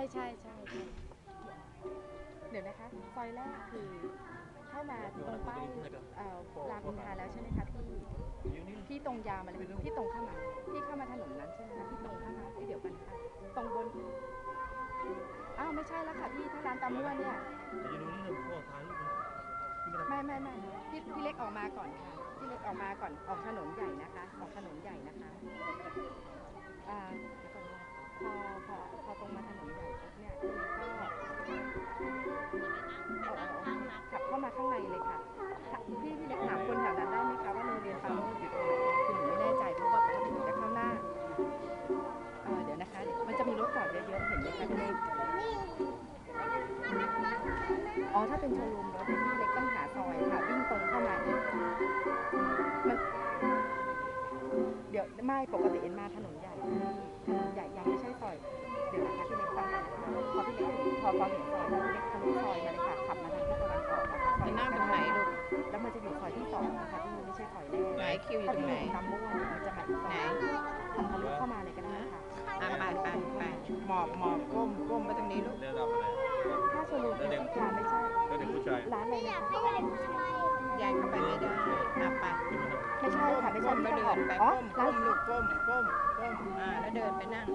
ใช่ใช่ใช่ใช่เดี๋ยวนะคะซอยแรกคือเข้ามาตรงป้ายเอ่อรามอินทราแล้วใช่ไหมคะพี่พี่ตรงยาวมาเลยพี่ตรงเข้ามาพี่เข้ามาถนนนั้นใช่ไหมคะพี่ตรงเข้ามาเอ้ยเดี๋ยวกันค่ะตรงบนอ้าวไม่ใช่แล้วค่ะพี่ถ้าร้านตามมั่วเนี่ยจะดูนี่หนึ่งพวกท้ายรูปนะพี่ไม่ได้ไม่ไม่ไม่พี่พี่เล็กออกมาก่อนค่ะพี่เล็กออกมาก่อนออกถนนใหญ่นะ พี่พี่เล็กถามคนแถวนั้นได้ไหมคะว่าโรงเรียนฟาร์มอยู่ตรงไหนคือหนูไม่แน่ใจเพราะว่าปกติหนูจะเข้าหน้าเออเดี๋ยวนะคะเดี๋ยวมันจะมีรถจอดเยอะๆเห็นไหมคะพี่เล็กอ๋อถ้าเป็นโชว์รูมรถพี่เล็กต้องหาซอยค่ะวิ่งตรงเข้ามาอีกมันเดี๋ยวไม่ปกติเอ็นมาถนนใหญ่ถนนใหญ่ยังไม่ใช่ซอยเดี๋ยวนะคะพี่เล็กฟังนะคะพอพี่เล็กพอพอเห็นซอยแล้วพี่เล็กทะลุซอยมาเลยค่ะ อยู่ซอยที่สองนะคะที่ไม่ใช่ซอยแรกไหนคิวอยู่ถ้าตรงพี่ไหนเห็นตามม่วนมันจะมาอีกซไหนอยขับทะลุเข้ามาเลยก็ได้ค่ะอะไปไปไปหมอบหมอบก้มก้มไปตรงนี้ลูกเรียกดำอะไรถ้าโชว์รูมเป็นผู้ชายไม่ใช่แล้วเด็กผู้ชายร้านอะไรนะคะยายเข้าไปไม่ได้อะไปไม่ใช่ค่ะไม่ใช่ก้มที่แล้วต้องเดิออกนไปอ๋อก้มร้านก้มลูกก้มก้มก้มอ่าแล้วเดินไปนั่ง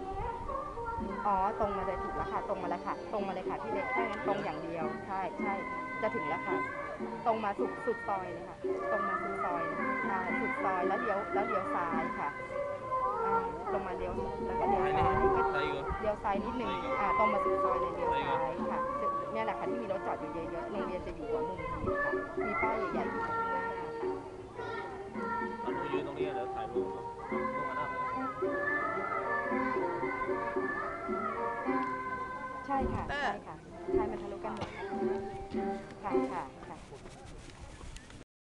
อ๋อตรงมาเลยถูกแล้วค่ะ ตรงมาแล้วค่ะ ตรงมาเลยค่ะพี่เล็กถ้างั้นตรงอย่างเดียว ใช่ใช่จะถึงแล้วค่ะ ตรงมาสุดสุดซอยเลยค่ะ ตรงมาสุดซอยเลยอ่าสุดซอยแล้วเลี้ยวแล้วเลี้ยวซ้ายค่ะอ่าตรงมาเลี้ยวแล้วก็เลี้ยวไทยซ้ายนี่ไทยก็เลี้ยวซ้ายนิดนึงอ่าตรงมาสุดซอยเลยเลี้ยวซ้ายค่ะเนี่ยแหละค่ะที่มีรถจอดอยู่เยอะๆโรงเรียนจะอยู่หัวมุมนี้ค่ะ มีป้ายใหญ่ๆอยู่ข้างหน้าค่ะตอนหนูยืนตรงนี้แล้วถ่ายรูปลงมาหน้าเลยใช่ค่ะใช่ค่ะใช่มันทะลุกันหมดค่ะค่ะค่ะ